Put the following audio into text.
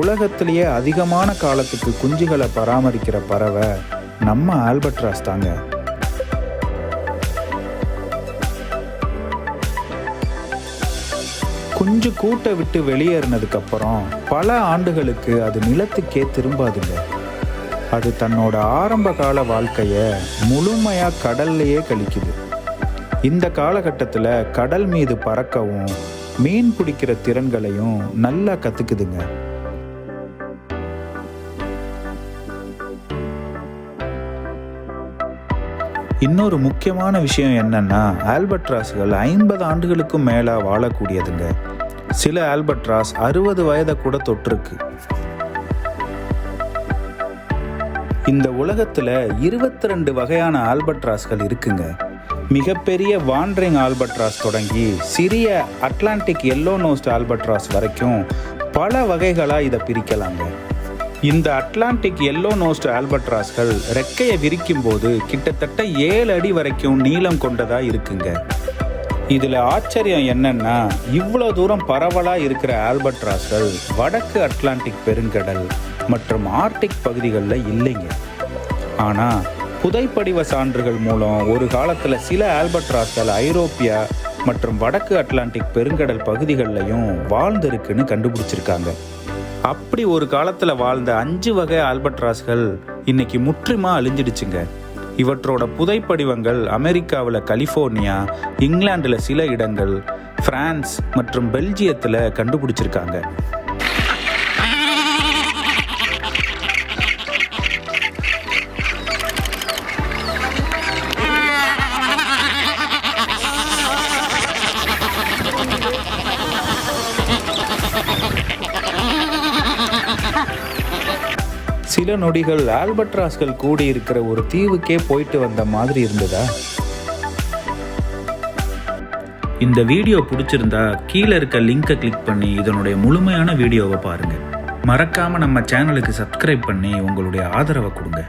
உலகத்திலேயே அதிகமான காலத்துக்கு குஞ்சுகளை பராமரிக்கிற பறவை நம்ம ஆல்பட்ராஸ் தாங்க. குஞ்சு கூட்டை விட்டு வெளியேறினதுக்கு அப்புறம் பல ஆண்டுகளுக்கு அது நிலத்துக்கே திரும்பாதுங்க. அது தன்னோட ஆரம்ப கால வாழ்க்கையை முழுமையா கடல்லையே கழிக்குது. இந்த காலகட்டத்தில் கடல் மீது பறக்கவும் மீன் பிடிக்கிற திறன்களையும் நல்லா கற்றுக்குதுங்க இன்னொரு முக்கியமான விஷயம் என்னன்னா ஆல்பட்ராஸ்கள் ஐம்பது ஆண்டுகளுக்கும் மேலே வாழக்கூடியதுங்க. சில ஆல்பட்ராஸ் அறுபது வயதை கூட தொற்றுருக்கு. இந்த உலகத்தில் இருபத்தி ரெண்டு வகையான ஆல்பட்ராஸ்கள் இருக்குங்க. மிகப்பெரிய வாண்டரிங் ஆல்பட்ராஸ் தொடங்கி சிறிய அட்லாண்டிக் எல்லோ நோஸ்ட் ஆல்பட்ராஸ் வரைக்கும் பல வகைகளாக இதை பிரிக்கலாங்க. இந்த அட்லாண்டிக் எல்லோ நோஸ்ட் ஆல்பட்ராஸ்கள் ரெக்கையை விரிக்கும் போது கிட்டத்தட்ட ஏழு அடி வரைக்கும் நீளம் கொண்டதா இருக்குங்க. இதில் ஆச்சரியம் என்னன்னா இவ்வளோ தூரம் பரவலாக இருக்கிற ஆல்பட்ராஸ்கள் வடக்கு அட்லாண்டிக் பெருங்கடல் மற்றும் ஆர்டிக் பகுதிகளில் இல்லைங்க. ஆனால் புதைப்படிவ சான்றுகள் மூலம் ஒரு காலத்தில் சில ஆல்பட்ராஸ்கள் ஐரோப்பியா மற்றும் வடக்கு அட்லாண்டிக் பெருங்கடல் பகுதிகளிலையும் வாழ்ந்திருக்குன்னு கண்டுபிடிச்சிருக்காங்க. அப்படி ஒரு காலத்தில் வாழ்ந்த அஞ்சு வகை ஆல்பட்ராஸ்கள் இன்னைக்கு முற்றிலுமா அழிஞ்சிடுச்சுங்க. இவற்றோட புதைப்படிவங்கள் அமெரிக்காவில் கலிஃபோர்னியா இங்கிலாந்தில் சில இடங்கள் பிரான்ஸ் மற்றும் பெல்ஜியத்தில் கண்டுபிடிச்சிருக்காங்க. சில நொடிகள் ஆல்பட்ராஸ்கள் கூடி இருக்கிற ஒரு தீவுக்கே போயிட்டு வந்த மாதிரி இருந்ததா? இந்த வீடியோ பிடிச்சிருந்தா கீழே இருக்க லிங்கை கிளிக் பண்ணி இதனுடைய முழுமையான வீடியோவை பாருங்க. மறக்காம நம்ம சேனலுக்கு சப்ஸ்கிரைப் பண்ணி உங்களுடைய ஆதரவை கொடுங்க.